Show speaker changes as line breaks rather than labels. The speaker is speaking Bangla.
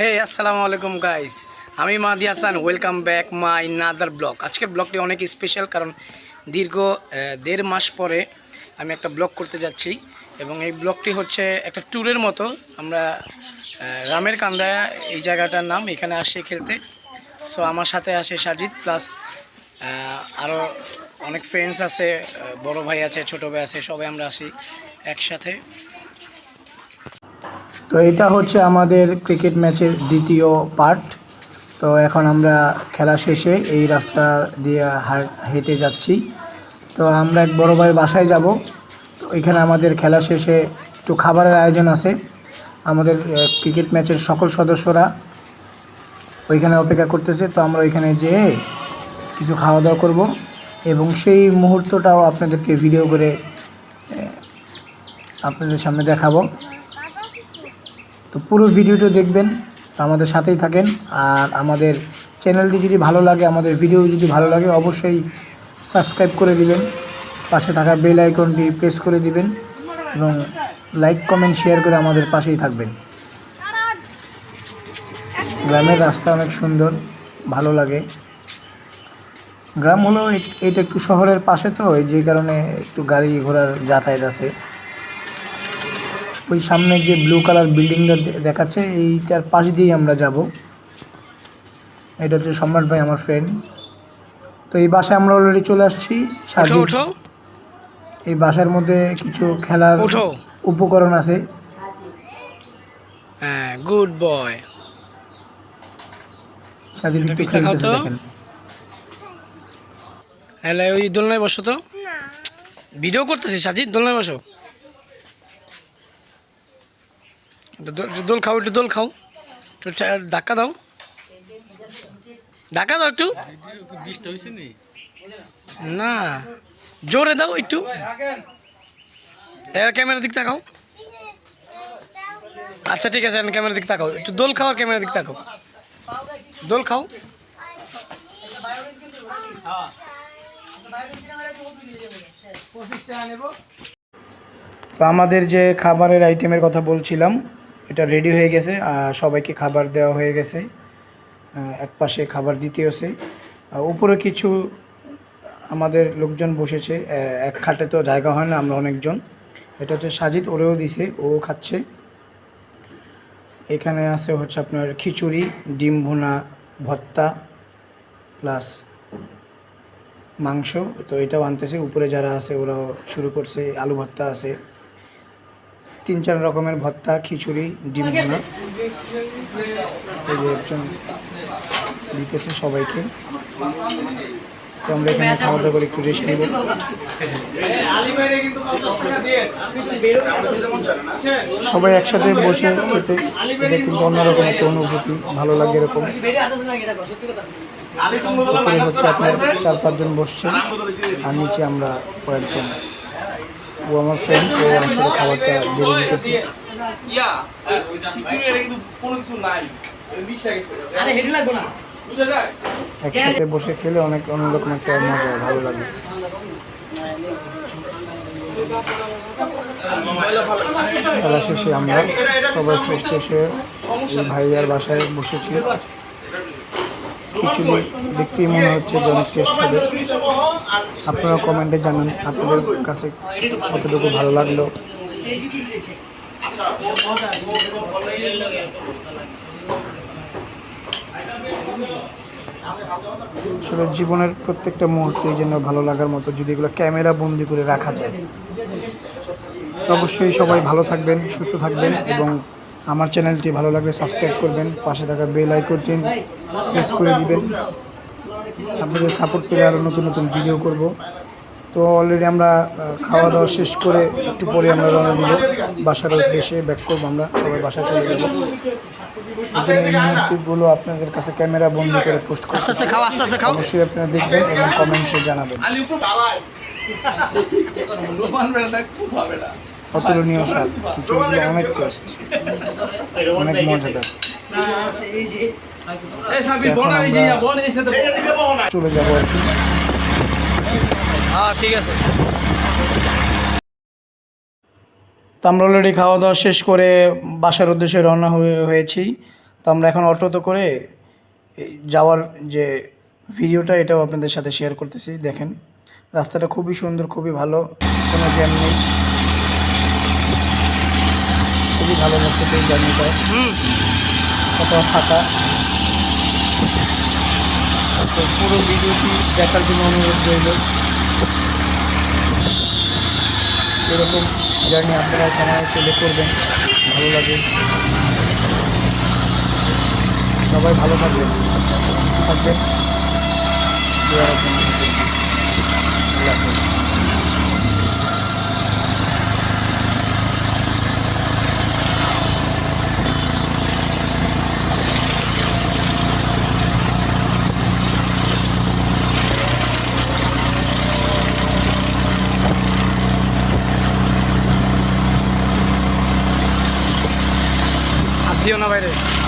হে আসসালামু আলাইকুম গাইস আমি Madi Hasan welcome back my another blog আজকের ব্লগটি অনেক স্পেশাল কারণ দীর্ঘ দেড় মাস পরে আমি একটা ব্লগ করতে যাচ্ছি এবং এই ব্লগটি হচ্ছে একটা ট্যুরের মতো। আমরা রামের কান্দা এই জায়গাটার নাম, এখানে আসি খেলতে। সো আমার সাথে আসে সাজিদ প্লাস আরও অনেক ফ্রেন্ডস আছে বড় ভাই আছে, ছোটো ভাই আছে, সবাই আমরা আসি একসাথে। তো এটা হচ্ছে আমাদের ক্রিকেট ম্যাচের দ্বিতীয় পার্ট। তো এখন আমরা খেলা শেষে এই রাস্তা দিয়ে হেঁটে যাচ্ছি। তো আমরা এক বড় ভাইয়ের বাসায় যাব। তো এখানে আমাদের খেলা শেষে একটু খাবারের আয়োজন আছে। আমাদের ক্রিকেট ম্যাচের সকল সদস্যরা ওইখানে অপেক্ষা করতেছে। তো আমরা ওইখানে যেয়ে কিছু খাওয়া দাওয়া করব এবং সেই মুহূর্তটাও আপনাদেরকে ভিডিও করে আপনাদের সামনে দেখাবো। তো পুরো ভিডিওটা দেখবেন আমাদের সাথেই থাকেন। আর আমাদের চ্যানেলটি যদি ভালো লাগে, আমাদের ভিডিও যদি ভালো লাগে, অবশ্যই সাবস্ক্রাইব করে দিবেন। পাশে থাকা বেল আইকনটি প্রেস করে দিবেন এবং লাইক, কমেন্ট, শেয়ার করে আমাদের পাশেই থাকবেন। গ্রামের রাস্তা অনেক সুন্দর, ভালো লাগে। গ্রাম হলো এটা একটু শহরের পাশে তো যে কারণে একটু গাড়ি ঘোড়ার যাতায়াত আছে। ওই সামনে যে ব্লু কালার বিল্ডিংটা দেখাচ্ছে এইটার পাশ দিয়েই আমরা যাব। এটা হচ্ছে সম্রাট ভাই আমার ফ্রেন্ড তো এই বাসায় আমরা অলরেডি চলে আসছি সাজিদ। এই বাসার মধ্যে কিছু খেলার উপকরণ আছে।
হ্যাঁ গুড বয়
সাজিদ একটু খেলতেছে
তো।
দেখেন।
হ্যালো ওই দোলনায় বসো তো। ভিডিও করতেছি সাজিদ দোলনায় বসো একটু দোল- খাও, একটু দোল খাও। একটু ধাক্কা দাও। ধাক্কা দাও একটু। না, জোরে দাও একটু। এর ক্যামেরার দিক তাকাও। আচ্ছা ঠিক আছে ক্যামেরার দিক তাকাও। একটু দোল খাও আর ক্যামেরার দিক তাকাও। দোল খাও।
তো আমাদের যে খাবারের আইটেমের কথা বলছিলাম এটা রেডি হয়ে গেছে সবাইকে খাবার দেওয়া হয়ে গেছে। এক পাশে খাবার আর উপরে কিছু আমাদের লোকজন বসেছে এক খাটে তো জায়গা হয় না, আমরা অনেকজন। এটা হচ্ছে সাজিদ, ওরেও দিছে, ও খাচ্ছে। এখানে আছে হচ্ছে আপনার খিচুড়ি, ডিম ভুনা ভত্তা প্লাস মাংস। তো এটাও আনতেছে, উপরে যারা আছে ওরাও শুরু করছে, আলু ভর্তা আছে। তিন চার রকমের ভর্তা খিচুড়ি ডিম ভুনা। এই যে একজন দিতেছে সবাইকে। তো আমরা এখানে খাওয়া দাওয়া করে একটু রেস্ট নেব। সবাই একসাথে বসে খেতে এটা কিন্তু অন্যরকম একটা অনুভূতি ভালো লাগে এরকম। উপরে হচ্ছে আপনার চার পাঁচজন বসছে আর নিচে আমরা কয়েকজন। ও আমার ফ্রেন্ড ও আমার সাথে খাবারটা বেড়ে দিতেছে
ইয়া খিচুড়ি এটা কিন্তু কোনো কিছু নাই। মিশে গেছে।
আরে হেঁটে লাগবো না?
বুঝা যায়?
একসাথে বসে খেলে অনেক অন্যরকম একটা মজা ভালো লাগে। খেলা শেষে আমরা সবাই ফ্রেশ এই ভাইয়ার বাসায় বসেছি। খিচুড়ি দেখতেই মনে হচ্ছে যে অনেক টেস্ট হবে। আপনারা কমেন্টে জানান আপনাদের কাছে কতটুকু ভালো লাগল। আসলে জীবনের প্রত্যেকটা মুহূর্তে যেন ভালো লাগার মতো যদি এগুলো ক্যামেরা বন্দি করে রাখা যায়। অবশ্যই সবাই ভালো থাকবেন, সুস্থ থাকবেন এবং আমার চ্যানেলটি ভালো লাগলে সাবস্ক্রাইব করবেন, পাশে থাকা বেল আইকনটি প্রেস করে দিবেন। আপনাদের সাপোর্ট পেলে আরও নতুন নতুন ভিডিও করব। তো অলরেডি আমরা খাওয়া দাওয়া শেষ করে একটু পরে আমরা রওনা দিব। বাসার উদ্দেশ্যে ব্যাক করব আমরা সবাই বাসায় চলে যাব। এই জন্য এই মুহূর্তগুলো আপনাদের কাছে ক্যামেরা বন্দি করে পোস্ট
আস্তে
করতেছি
আস্তে খাও আস্তে আস্তে খাও।
অবশ্যই আপনারা দেখবেন এবং কমেন্টসে জানাবেন। অতুলনীয় স্বাদ খিচুড়িগুলো অনেক টেস্ট অনেক মজাদার। চলে যাব আর কি।
হ্যাঁ ঠিক আছে।
তো আমরা অলরেডি খাওয়া দাওয়া শেষ করে বাসার উদ্দেশ্যে রওনা হয়ে হয়েছি। তো আমরা এখন অটোতে করে যাওয়ার যে ভিডিওটা এটাও আপনাদের সাথে শেয়ার করতেছি দেখেন। রাস্তাটা খুবই সুন্দর খুবই ভালো কোনো জ্যাম নেই। খুবই ভালো লাগতেছে এই জার্নিটা
হুম।
রাস্তাটা ফাঁকা। তো পুরো ভিডিওটি দেখার জন্য অনুরোধ রইল। এরকম জার্নি আপনারা সময় পেলে করবেন, ভালো লাগে। সবাই ভালো থাকবেন, সুস্থ থাকবেন। আল্লাহ হাফেজ।
দিও না বাইরে?